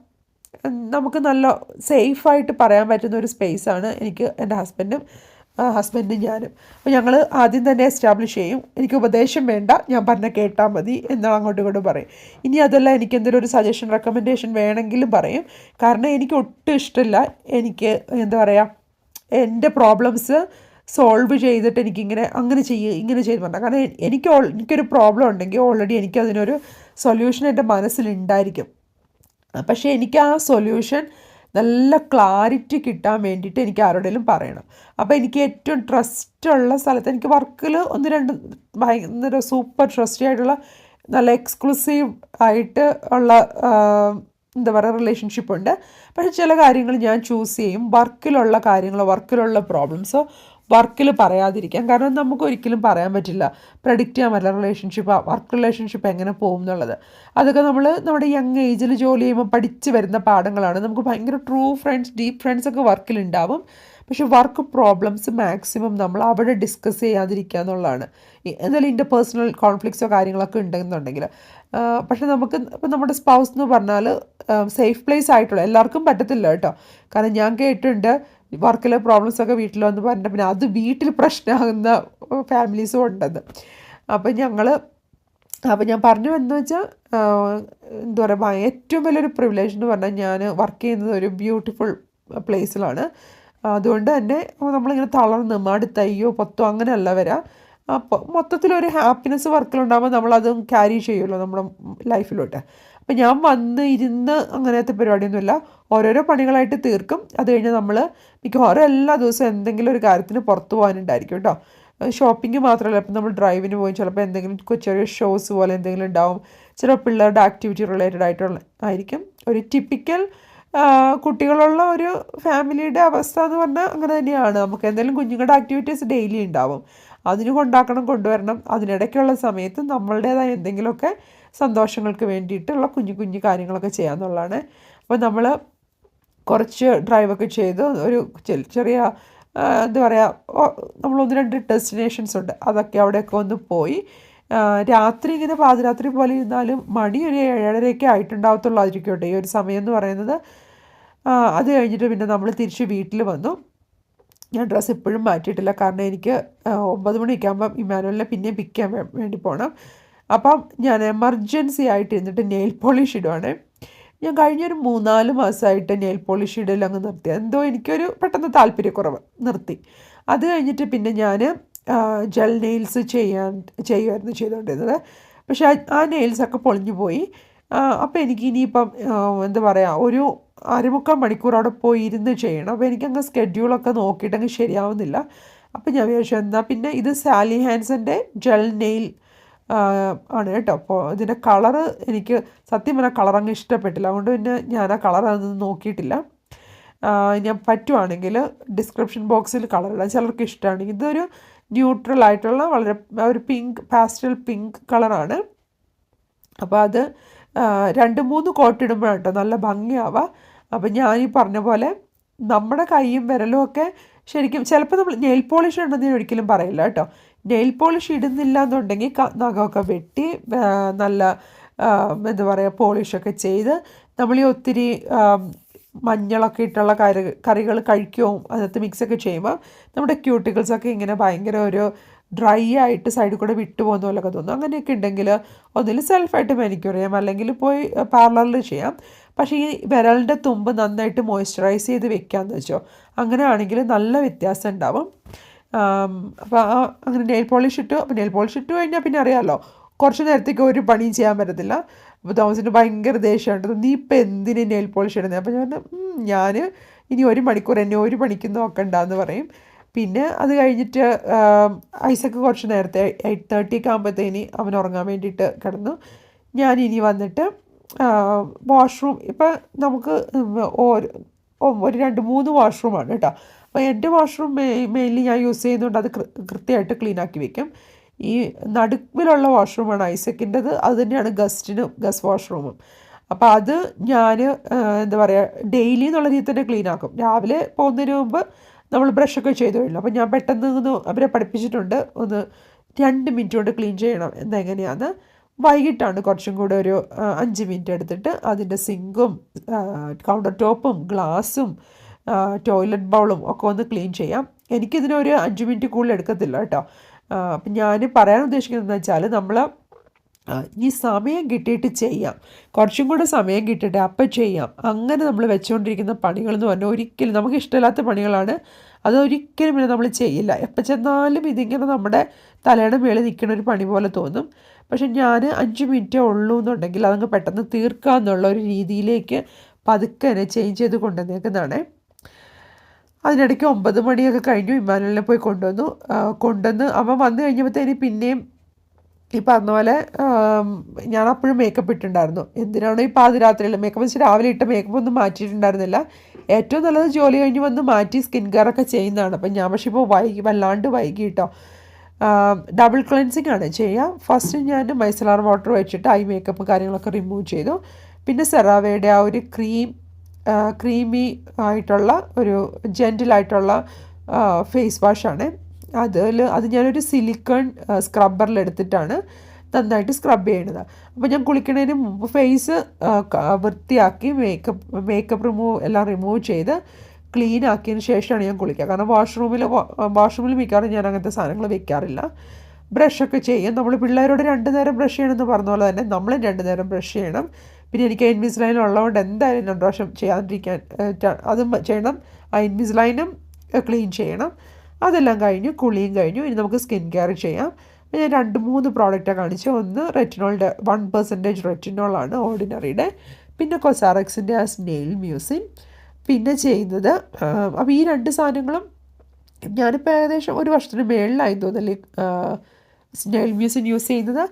നമുക്ക് നല്ല സേഫായിട്ട് പറയാൻ പറ്റുന്ന ഒരു സ്പേസാണ് എനിക്ക് എന്റെ ഹസ്ബൻഡും. ഹസ്ബൻഡും ഞാനും. അപ്പോൾ ഞങ്ങൾ ആദ്യം തന്നെ എസ്റ്റാബ്ലിഷ് ചെയ്യും എനിക്ക് ഉപദേശം വേണ്ട ഞാൻ പറഞ്ഞ കേട്ടാൽ മതി എന്നാൽ അങ്ങോട്ടും ഇങ്ങോട്ടും പറയും. ഇനി അതല്ല എനിക്ക് എന്തെങ്കിലും ഒരു സജഷൻ റെക്കമെൻഡേഷൻ വേണമെങ്കിലും പറയും. കാരണം എനിക്ക് ഒട്ടും ഇഷ്ടമില്ല എനിക്ക് എന്താ പറയുക എന്റെ പ്രോബ്ലംസ് സോൾവ് ചെയ്തിട്ട് എനിക്കിങ്ങനെ അങ്ങനെ ചെയ്യുക ഇങ്ങനെ ചെയ്ത് പറഞ്ഞാൽ കാരണം എനിക്ക് എനിക്കൊരു പ്രോബ്ലം ഉണ്ടെങ്കിൽ ഓൾറെഡി എനിക്കതിനൊരു സൊല്യൂഷൻ എന്റെ മനസ്സിലുണ്ടായിരിക്കും. പക്ഷേ എനിക്ക് ആ സൊല്യൂഷൻ നല്ല ക്ലാരിറ്റി കിട്ടാൻ വേണ്ടിയിട്ട് എനിക്ക് ആരോടെങ്കിലും പറയണം. അപ്പോൾ എനിക്ക് ഏറ്റവും ട്രസ്റ്റുള്ള സ്ഥലത്ത് എനിക്ക് വർക്കിൽ ഒന്ന് രണ്ട് ഭയങ്കര സൂപ്പർ ട്രസ്റ്റി ആയിട്ടുള്ള നല്ല എക്സ്ക്ലൂസീവ് ആയിട്ട് ഉള്ള എന്താ പറയുക റിലേഷൻഷിപ്പ് ഉണ്ട്. പക്ഷേ ചില കാര്യങ്ങൾ ഞാൻ ചൂസ് ചെയ്യും. വർക്കിലുള്ള കാര്യങ്ങളോ വർക്കിലുള്ള പ്രോബ്ലംസോ വർക്കിൽ പറയാതിരിക്കാം. കാരണം നമുക്ക് ഒരിക്കലും പറയാൻ പറ്റില്ല. പ്രഡിക്റ്റ് ചെയ്യാൻ പറ്റില്ല. റിലേഷൻഷിപ്പ് വർക്ക് റിലേഷൻഷിപ്പ് എങ്ങനെ പോകും എന്നുള്ളത്. അതൊക്കെ നമ്മൾ നമ്മുടെ യങ് ഏജിൽ ജോലി ചെയ്യുമ്പോൾ പഠിച്ച് വരുന്ന പാഠങ്ങളാണ്. നമുക്ക് ഭയങ്കര ട്രൂ ഫ്രണ്ട്സ് ഡീപ്പ് ഫ്രണ്ട്സ് ഒക്കെ വർക്കിലുണ്ടാവും പക്ഷെ വർക്ക് പ്രോബ്ലംസ് മാക്സിമം നമ്മൾ അവിടെ ഡിസ്കസ് ചെയ്യാതിരിക്കുക എന്നുള്ളതാണ്. എന്തായാലും ഇന്റെ പേഴ്സണൽ കോൺഫ്ലിക്ട്സോ കാര്യങ്ങളൊക്കെ ഉണ്ടെന്നുണ്ടെങ്കിൽ. പക്ഷെ നമുക്ക് ഇപ്പം നമ്മുടെ സ്പൗസ് എന്ന് പറഞ്ഞാൽ സേഫ് പ്ലേസ് ആയിട്ടുള്ള എല്ലാവർക്കും പറ്റത്തില്ല കേട്ടോ. കാരണം ഞാൻ കേട്ടിട്ടുണ്ട് വർക്കിലെ പ്രോബ്ലംസൊക്കെ വീട്ടിൽ വന്ന് പറഞ്ഞിട്ട് പിന്നെ അത് വീട്ടിൽ പ്രശ്നമാകുന്ന ഫാമിലീസും ഉണ്ടെന്ന്. അപ്പം ഞങ്ങൾ അപ്പം ഞാൻ പറഞ്ഞു എന്ന് വെച്ചാൽ എന്താ പറയുക ഏറ്റവും വലിയൊരു പ്രിവിലേജ് എന്ന് പറഞ്ഞാൽ ഞാൻ വർക്ക് ചെയ്യുന്നത് ഒരു ബ്യൂട്ടിഫുൾ പ്ലേസിലാണ് അതുകൊണ്ട് തന്നെ നമ്മളിങ്ങനെ തളർന്ന് മടുത്തയ്യോ പൊത്തോ അങ്ങനെയല്ല വരാം. അപ്പോൾ മൊത്തത്തിലൊരു ഹാപ്പിനെസ് വർക്കിലുണ്ടാകുമ്പോൾ നമ്മളതും ക്യാരി ചെയ്യുമല്ലോ നമ്മുടെ ലൈഫിലോട്ട് അപ്പം ഞാൻ വന്ന് ഇരുന്ന് അങ്ങനത്തെ പരിപാടിയൊന്നുമില്ല. ഓരോരോ പണികളായിട്ട് തീർക്കും. അത് കഴിഞ്ഞ് നമ്മൾ മിക്കവാറും എല്ലാ ദിവസവും എന്തെങ്കിലും ഒരു കാര്യത്തിന് പുറത്ത് പോകാനുണ്ടായിരിക്കും കേട്ടോ. ഷോപ്പിംഗ് മാത്രമല്ല ഇപ്പം നമ്മൾ ഡ്രൈവിന് പോയി ചിലപ്പോൾ എന്തെങ്കിലും ചെറിയ ഷോസ് പോലെ എന്തെങ്കിലും ഉണ്ടാവും. ചില പിള്ളേരുടെ ആക്ടിവിറ്റി റിലേറ്റഡ് ആയിട്ടുള്ള ആയിരിക്കും. ഒരു ടിപ്പിക്കൽ കുട്ടികളുള്ള ഒരു ഫാമിലിയുടെ അവസ്ഥ എന്ന് പറഞ്ഞാൽ അങ്ങനെ തന്നെയാണ്. നമുക്ക് എന്തെങ്കിലും കുഞ്ഞുങ്ങളുടെ ആക്ടിവിറ്റീസ് ഡെയിലി ഉണ്ടാവും. അതിന് കൊണ്ടാക്കണം കൊണ്ടുവരണം. അതിനിടയ്ക്കുള്ള സമയത്ത് നമ്മളുടേതായ എന്തെങ്കിലുമൊക്കെ സന്തോഷങ്ങൾക്ക് വേണ്ടിയിട്ടുള്ള കുഞ്ഞു കുഞ്ഞു കാര്യങ്ങളൊക്കെ ചെയ്യാമെന്നുള്ളതാണ് അപ്പോൾ നമ്മൾ കുറച്ച് ഡ്രൈവൊക്കെ ചെയ്ത് ഒരു ചെറിയ എന്താ പറയുക നമ്മൾ ഒന്ന് രണ്ട് ഡെസ്റ്റിനേഷൻസ് ഉണ്ട്. അതൊക്കെ അവിടെയൊക്കെ ഒന്ന് പോയി. രാത്രി ഇങ്ങനെ പാതിരാത്രി പോലെ ഇരുന്നാലും മണി ഒരു ഏഴരയൊക്കെ ആയിട്ടുണ്ടാവത്തുള്ളൂ ആയിരിക്കട്ടെ ഈ ഒരു സമയം എന്ന് പറയുന്നത്. അത് കഴിഞ്ഞിട്ട് പിന്നെ നമ്മൾ തിരിച്ച് വീട്ടിൽ വന്നു. ഞാൻ ഡ്രസ്സ് ഇപ്പോഴും മാറ്റിയിട്ടില്ല. കാരണം എനിക്ക് ഒമ്പത് മണിയൊക്കെ ആകുമ്പം ഇമാനുവലിനെ പിന്നെയും പിക്ക് ചെയ്യാൻ വേണ്ടി പോകണം അപ്പം ഞാൻ എമർജൻസി ആയിട്ട് ഇരുന്നിട്ട് നെയിൽ പോളിഷ് ഇടുവാണ്. ഞാൻ കഴിഞ്ഞൊരു മൂന്നാൽ മാസമായിട്ട് നെയിൽ പോളിഷ് ഇടൽ അങ്ങ് നിർത്തി. എന്തോ എനിക്കൊരു പെട്ടെന്ന് താല്പര്യക്കുറവ് നിർത്തി. അത് കഴിഞ്ഞിട്ട് പിന്നെ ഞാൻ ജെൽ നെയിൽസ് ചെയ്യാൻ ചെയ്യുമായിരുന്നു ചെയ്തുകൊണ്ടിരുന്നത്. പക്ഷേ ആ നെയിൽസൊക്കെ പൊളിഞ്ഞു പോയി. അപ്പോൾ എനിക്ക് ഇനിയിപ്പം എന്താ പറയുക ഒരു അരമുക്കാൽ മണിക്കൂർ അവിടെ പോയി ഇരുന്ന് ചെയ്യണം. അപ്പോൾ എനിക്കങ്ങ് സ്കെഡ്യൂളൊക്കെ നോക്കിയിട്ടങ്ങ് ശരിയാവുന്നില്ല. അപ്പോൾ ഞാൻ വിചാരിച്ചു എന്നാൽ പിന്നെ ഇത് സാലി ഹാൻസന്റെ ജെൽ നെയിൽ ആണ് കേട്ടോ. അപ്പോൾ ഇതിന്റെ കളറ് എനിക്ക് സത്യം പറഞ്ഞാൽ കളറങ്ങ് ഇഷ്ടപ്പെട്ടില്ല. അതുകൊണ്ട് പിന്നെ ഞാൻ ആ കളർ അതൊന്നും നോക്കിയിട്ടില്ല. ഞാൻ പറ്റുവാണെങ്കിൽ ഡിസ്ക്രിപ്ഷൻ ബോക്സിൽ കളർ ചിലർക്ക് ഇഷ്ടമാണ് ഇതൊരു ന്യൂട്രൽ ആയിട്ടുള്ള വളരെ ഒരു പിങ്ക് പാസ്റ്റൽ പിങ്ക് കളറാണ്. അപ്പോൾ അത് രണ്ട് മൂന്ന് കോട്ട് ഇടുമ്പോഴാണ് കേട്ടോ നല്ല ഭംഗിയാവുക. അപ്പോൾ ഞാൻ ഈ പറഞ്ഞ പോലെ നമ്മുടെ കൈയും വിരലും ഒക്കെ ശരിക്കും ചിലപ്പോൾ നമ്മൾ നെയിൽ പോളിഷ് ഉണ്ടെന്ന് ഒരിക്കലും പറയില്ല കേട്ടോ. നെയിൽ പോളിഷ് ഇടുന്നില്ല എന്നുണ്ടെങ്കിൽ നഖമൊക്കെ വെട്ടി നല്ല എന്താ പറയുക പോളിഷൊക്കെ ചെയ്ത് നമ്മൾ ഈ ഒത്തിരി മഞ്ഞളൊക്കെ ഇട്ടുള്ള കറി കറികൾ കഴിക്കുകയും അതിനകത്ത് മിക്സൊക്കെ ചെയ്യുമ്പോൾ നമ്മുടെ ക്യൂട്ടിക്കിൾസൊക്കെ ഇങ്ങനെ ഭയങ്കര ഒരു ഡ്രൈ ആയിട്ട് സൈഡിൽ കൂടെ വിട്ടുപോകുന്ന പോലെയൊക്കെ തോന്നും. അങ്ങനെയൊക്കെ ഉണ്ടെങ്കിൽ ഒന്നിൽ സെൽഫായിട്ട് മാനിക്യൂർ ചെയ്യാം. അല്ലെങ്കിൽ പോയി പാർലറിൽ ചെയ്യാം. പക്ഷേ ഈ വിരലിന്റെ തുമ്പ് നന്നായിട്ട് മോയ്സ്ചറൈസ് ചെയ്ത് വെക്കാമെന്ന് വെച്ചോ അങ്ങനെയാണെങ്കിൽ നല്ല വ്യത്യാസം ഉണ്ടാവും. അപ്പോൾ അങ്ങനെ നെയിൽ പോളിഷ് ഇട്ടു. അപ്പോൾ നെയിൽ പോളിഷ് ഇട്ടു കഴിഞ്ഞാൽ പിന്നെ അറിയാമല്ലോ കുറച്ച് നേരത്തേക്ക് ഒരു പണിയും ചെയ്യാൻ പറ്റത്തില്ല. അപ്പോൾ തോമസിന് ഭയങ്കര ദേഷ്യമുണ്ട് നീ ഇപ്പം എന്തിന് നെയിൽ പോളിഷ് ഇടുന്നത് അപ്പോൾ ഞാൻ ഞാൻ ഇനി ഒരു മണിക്കൂർ എന്നെ ഒരു പണിക്ക് നോക്കണ്ടെന്ന് പറയും. പിന്നെ അത് കഴിഞ്ഞിട്ട് ഐസക്ക് കുറച്ച് നേരത്തെ എയ്റ്റ് തേർട്ടിയൊക്കെ ആകുമ്പോഴത്തേന് അവൻ ഉറങ്ങാൻ വേണ്ടിയിട്ട് കിടന്നു. ഞാൻ ഇനി വന്നിട്ട് വാഷ്റൂം ഇപ്പം നമുക്ക് ഒരു രണ്ട് മൂന്ന് വാഷ്റൂമാണ് കേട്ടോ. അപ്പോൾ എന്റെ വാഷ്റൂം മെയിൻലി ഞാൻ യൂസ് ചെയ്യുന്നതുകൊണ്ട് അത് കൃത്യമായിട്ട് ക്ലീൻ ആക്കി വെക്കും. ഈ നടുവിലുള്ള വാഷ്റൂമാണ് ഐസക്കിന്റെത് അത് തന്നെയാണ് ഗസ്റ്റിനും ഗസ്റ്റ് വാഷ്റൂമും അപ്പോൾ അത് ഞാൻ എന്താ പറയുക ഡെയിലി എന്നുള്ള രീതിയിൽ തന്നെ ക്ലീൻ ആക്കും. രാവിലെ പോകുന്നതിന് മുമ്പ് നമ്മൾ ബ്രഷൊക്കെ ചെയ്തു കഴിഞ്ഞു അപ്പോൾ ഞാൻ പെട്ടെന്ന് ഒന്ന് അവരെ പഠിപ്പിച്ചിട്ടുണ്ട്. ഒന്ന് രണ്ട് മിനിറ്റ് കൊണ്ട് ക്ലീൻ ചെയ്യണം എന്നെങ്ങനെയാണ് വൈകിട്ടാണ് കുറച്ചും കൂടെ ഒരു അഞ്ച് മിനിറ്റ് എടുത്തിട്ട് അതിന്റെ സിങ്കും കൗണ്ടർ ടോപ്പും ഗ്ലാസും ടോയ്ലറ്റ് ബൗളും ഒക്കെ ഒന്ന് ക്ലീൻ ചെയ്യാം. എനിക്കിതിനൊരു അഞ്ച് മിനിറ്റ് കൂടുതൽ എടുക്കത്തില്ല കേട്ടോ. അപ്പം ഞാൻ പറയാൻ ഉദ്ദേശിക്കുന്നത് വെച്ചാൽ നമ്മൾ ഈ സമയം കിട്ടിയിട്ട് ചെയ്യാം. കുറച്ചും കൂടെ സമയം കിട്ടിയിട്ട് അപ്പം ചെയ്യാം. അങ്ങനെ നമ്മൾ വെച്ചുകൊണ്ടിരിക്കുന്ന പണികളെന്ന് പറഞ്ഞാൽ ഒരിക്കലും നമുക്ക് ഇഷ്ടമില്ലാത്ത പണികളാണ്. അതൊരിക്കലും പിന്നെ നമ്മൾ ചെയ്യില്ല. എപ്പോൾ ചെന്നാലും ഇതിങ്ങനെ നമ്മുടെ തലയുടെ മേളിൽ നിൽക്കുന്ന ഒരു പണി പോലെ തോന്നും. പക്ഷെ ഞാൻ അഞ്ച് മിനിറ്റേ ഉള്ളൂ എന്നുണ്ടെങ്കിൽ അതങ്ങ് പെട്ടെന്ന് തീർക്കാമെന്നുള്ള ഒരു രീതിയിലേക്ക് പതുക്കെ ചേഞ്ച് ചെയ്ത് കൊണ്ടുവന്നേക്കുന്നതാണ്. അതിനിടയ്ക്ക് ഒമ്പത് മണിയൊക്കെ കഴിഞ്ഞു വിമാനങ്ങളിൽ പോയി കൊണ്ടുവന്നു. കൊണ്ടുവന്ന് അവൻ വന്നു കഴിഞ്ഞപ്പോഴത്തേന് പിന്നെയും ഈ പറഞ്ഞ പോലെ ഞാൻ അപ്പോഴും മേക്കപ്പ് ഇട്ടിട്ടുണ്ടായിരുന്നു. എന്തിനാണോ ഈ പാതിരാത്രിയിൽ മേക്കപ്പ് വെച്ച് രാവിലെ ഇട്ട മേക്കപ്പ് ഒന്നും മാറ്റിയിട്ടുണ്ടായിരുന്നില്ല. ഏറ്റവും നല്ലത് ജോലി കഴിഞ്ഞ് വന്ന് മാറ്റി സ്കിൻ കെയർ ഒക്കെ ചെയ്യുന്നതാണ്. അപ്പം ഞാൻ പക്ഷേ ഇപ്പോൾ വൈകി വല്ലാണ്ട് വൈകി കേട്ടോ ഡബിൾ ക്ലെൻസിങ് ആണ് ചെയ്യുക ഫസ്റ്റ് ഞാൻ മൈസലാർ വാട്ടർ വെച്ചിട്ട് ഐ മേക്കപ്പ് കാര്യങ്ങളൊക്കെ റിമൂവ് ചെയ്തു. പിന്നെ സെറാവയുടെ ആ ഒരു ക്രീം ക്രീമി ആയിട്ടുള്ള ഒരു ജെന്റിലായിട്ടുള്ള ഫേസ് വാഷാണ് അതിൽ അത് ഞാനൊരു സിലിക്കൺ സ്ക്രബ്ബറിൽ എടുത്തിട്ടാണ് നന്നായിട്ട് സ്ക്രബ് ചെയ്യണത് അപ്പോൾ ഞാൻ കുളിക്കുന്നതിന് മുമ്പ് ഫേസ് വൃത്തിയാക്കി മേക്കപ്പ് മേക്കപ്പ് റിമൂവ് എല്ലാം റിമൂവ് ചെയ്ത് ക്ലീൻ ആക്കിയതിന് ശേഷമാണ് ഞാൻ കുളിക്കുക. കാരണം വാഷ്റൂമിൽ വാഷ്റൂമിൽ മിക്കവാറും ഞാൻ അങ്ങനത്തെ സാധനങ്ങൾ വെക്കാറില്ല. ബ്രഷൊക്കെ ചെയ്യും. നമ്മൾ പിള്ളേരോട് രണ്ട് നേരം ബ്രഷ് ചെയ്യണമെന്ന് പറഞ്ഞ പോലെ തന്നെ നമ്മളും രണ്ട് നേരം ബ്രഷ് ചെയ്യണം. പിന്നെ എനിക്ക് ഇൻവിസ് ലൈൻ ഉള്ളതുകൊണ്ട് എന്തായാലും രണ്ട് പ്രാവശ്യം ചെയ്യാതിരിക്കാൻ അതും ചെയ്യണം. ആ ഇൻവിസ് ലൈനും ക്ലീൻ ചെയ്യണം. അതെല്ലാം കഴിഞ്ഞു കുളിയും കഴിഞ്ഞു. ഇനി നമുക്ക് സ്കിൻ കെയർ ചെയ്യാം. ഞാൻ രണ്ട് മൂന്ന് പ്രോഡക്റ്റാണ് കാണിച്ചു. ഒന്ന് റെറ്റിനോളിന്റെ വൺ പെർസെന്റേജ് റെറ്റിനോളാണ് ഓർഡിനറിയുടെ പിന്നെ കൊസാറക്സിന്റെ ആ സ്നെയിൽ മ്യൂസിൻ പിന്നെ ചെയ്യുന്നത് അപ്പോൾ ഈ രണ്ട് സാധനങ്ങളും ഞാനിപ്പോൾ ഏകദേശം ഒരു വർഷത്തിന് മേളിലായി തോന്നല്ലേ സ്നെയിൽ മ്യൂസിൻ യൂസ് ചെയ്യുന്നത്.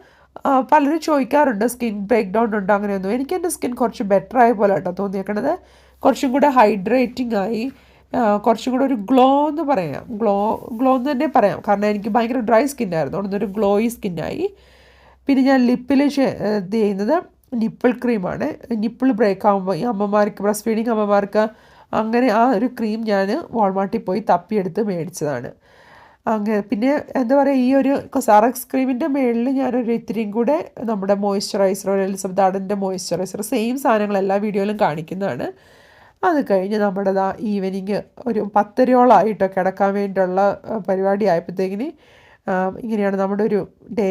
പലരും ചോദിക്കാറുണ്ട് സ്കിൻ ബ്രേക്ക് ഡൗൺ ഉണ്ടോ? അങ്ങനെയൊന്നും. എനിക്ക് എന്റെ സ്കിൻ കുറച്ച് ബെറ്റർ ആയ പോലെ കേട്ടോ തോന്നിയേക്കണത്. കുറച്ചും കൂടെ ഹൈഡ്രേറ്റിംഗ് ആയി. കുറച്ചും കൂടെ ഒരു ഗ്ലോ എന്ന് പറയാം. ഗ്ലോ ഗ്ലോ എന്ന് തന്നെ പറയാം. കാരണം എനിക്ക് ഭയങ്കര ഡ്രൈ സ്കിന്നായിരുന്നു അവിടെ ഒരു ഗ്ലോയി സ്കിന്നായി പിന്നെ ഞാൻ ലിപ്പിൽ ചെയ്യുന്നത് നിപ്പിൾ ക്രീമാണ് നിപ്പിൾ ബ്രേക്ക് ആകുമ്പോൾ ഈ അമ്മമാർക്ക് ബ്രസ്റ്റ് ഫീഡിങ് അമ്മമാർക്ക് അങ്ങനെ ആ ഒരു ക്രീം ഞാൻ വാൾമാർട്ടിൽ പോയി തപ്പിയെടുത്ത് മേടിച്ചതാണ്. അങ്ങനെ പിന്നെ എന്താ പറയുക ഈ ഒരു കൊസാറക്സ് ക്രീമിന്റെ മേളിൽ ഞാനൊരു ഇത്തിരിയും കൂടെ നമ്മുടെ മോയ്സ്ചറൈസർ എലിസബത്ത് ആർഡന്റെ മോയ്സ്ചറൈസർ സെയിം സാധനങ്ങൾ എല്ലാ വീഡിയോയിലും കാണിക്കുന്നതാണ്. അത് കഴിഞ്ഞ് നമ്മുടെ ദാ ഈവനിങ് ഒരു പത്തരയോളമായിട്ടോ കിടക്കാൻ വേണ്ടിയുള്ള പരിപാടി ആയപ്പോഴത്തേക്കിന് ഇങ്ങനെയാണ് നമ്മുടെ ഒരു ഡേ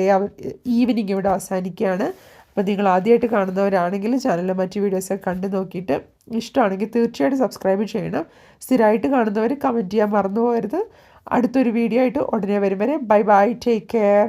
ഈവനിങ് ഇവിടെ അവസാനിക്കുകയാണ്. അപ്പോൾ നിങ്ങൾ ആദ്യമായിട്ട് കാണുന്നവരാണെങ്കിൽ ചാനലിലെ മറ്റ് വീഡിയോസൊക്കെ കണ്ടു നോക്കിയിട്ട് ഇഷ്ടമാണെങ്കിൽ തീർച്ചയായിട്ടും സബ്സ്ക്രൈബ് ചെയ്യണം. സ്ഥിരമായിട്ട് കാണുന്നവർ കമന്റ് ചെയ്യാൻ മറന്നു പോകരുത്. അടുത്തൊരു വീഡിയോ ആയിട്ട് ഉടനെ വരും വരെ ബൈ ബൈ ടേക്ക് കെയർ